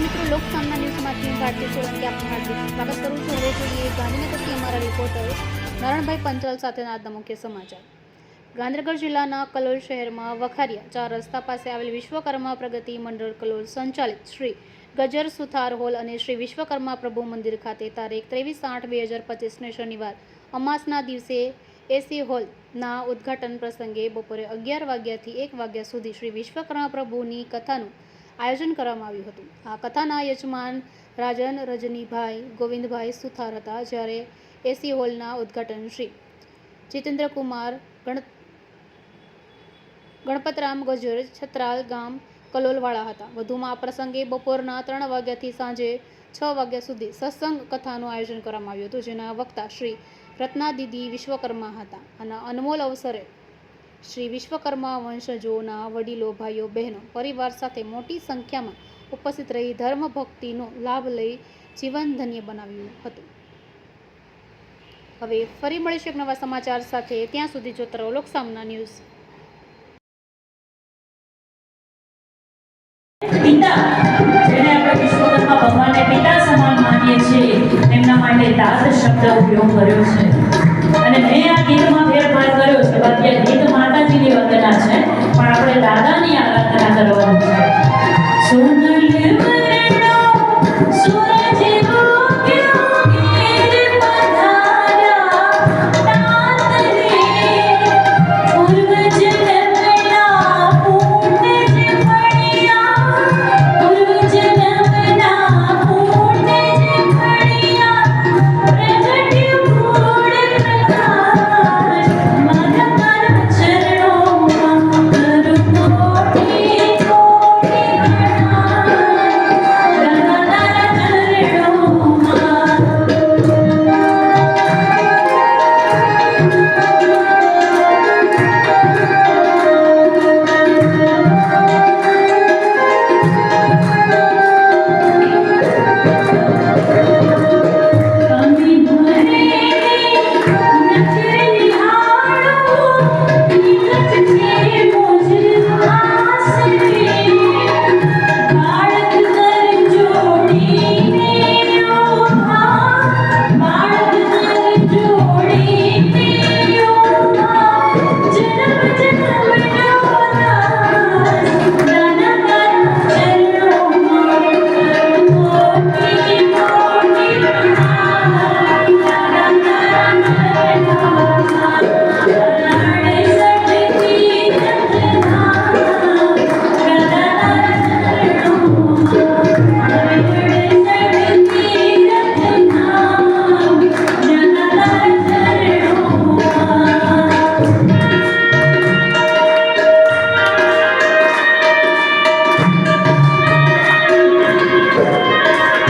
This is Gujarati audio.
મિત્રો, લોકસામના ન્યૂઝમાં હું ભારતીય સોલંકી આપનું હાર્દિક સ્વાગત કરું છું. હવે જોઈએ ગાંધીનગરથી અમારા રિપોર્ટર નારણભાઈ પંચાલ સાથેના મુખ્ય સમાચાર. ગાંધીનગર જિલ્લાના કલોલ શહેરમાં વખારિયા ચાર રસ્તા પાસે આવેલ વિશ્વકર્મા પ્રગતિ મંડળ કલોલ સંચાલિત શ્રી ગજર સુથાર હોલ અને શ્રી વિશ્વકર્મા પ્રભુ મંદિર ખાતે તારીખ ત્રેવીસ આઠ બે હજાર પચીસને શનિવાર અમાસના દિવસે એસી હોલના ઉદ્ઘાટન પ્રસંગે બપોરે અગિયાર વાગ્યાથી એક વાગ્યા સુધી શ્રી વિશ્વકર્મા પ્રભુની કથાનું આયોજન કરવામાં આવ્યું હતું. આ કથાના યજમાન રાજન રજનીભાઈ ગોવિંદભાઈ સુથાર હતા, જ્યારે એસી હોલના ઉદ્ઘાટન શ્રી જીતેન્દ્રકુમાર ગણ, ગણપતરામ ગજર છત્રાલ ગામ કલોલવાળા હતા. વધુમાં આ પ્રસંગે બપોરના ત્રણ વાગ્યાથી સાંજે છ વાગ્યા સુધી સત્સંગ કથાનું આયોજન કરવામાં આવ્યું હતું, જેના વક્તા શ્રી રત્નાદીદી વિશ્વકર્મા હતા. અને અનમોલ અવસરે શ્રી વિશ્વકર્મા વંશજોના વડીલો, ભાઈઓ, બહેનો, પરિવાર સાથે મોટી સંખ્યામાં ઉપસ્થિત રહી ધર્મ ભક્તિનો લાભ લઈ જીવન ધન્ય બનાવ્યું હતું. હવે ફરી મળીશું એક નવા સમાચાર સાથે. ત્યાં સુધી જોતા રહો લોકસામના ન્યૂઝ. ભગવાનને પિતા સમાન માનીએ છીએ, એમના માટે દાદ શબ્દ ઉપયોગ કર્યો છે. અને મેં આ ગીતમાં ફેરફાર કર્યો છે. બાકી આ ગીત নিবেদন আছে।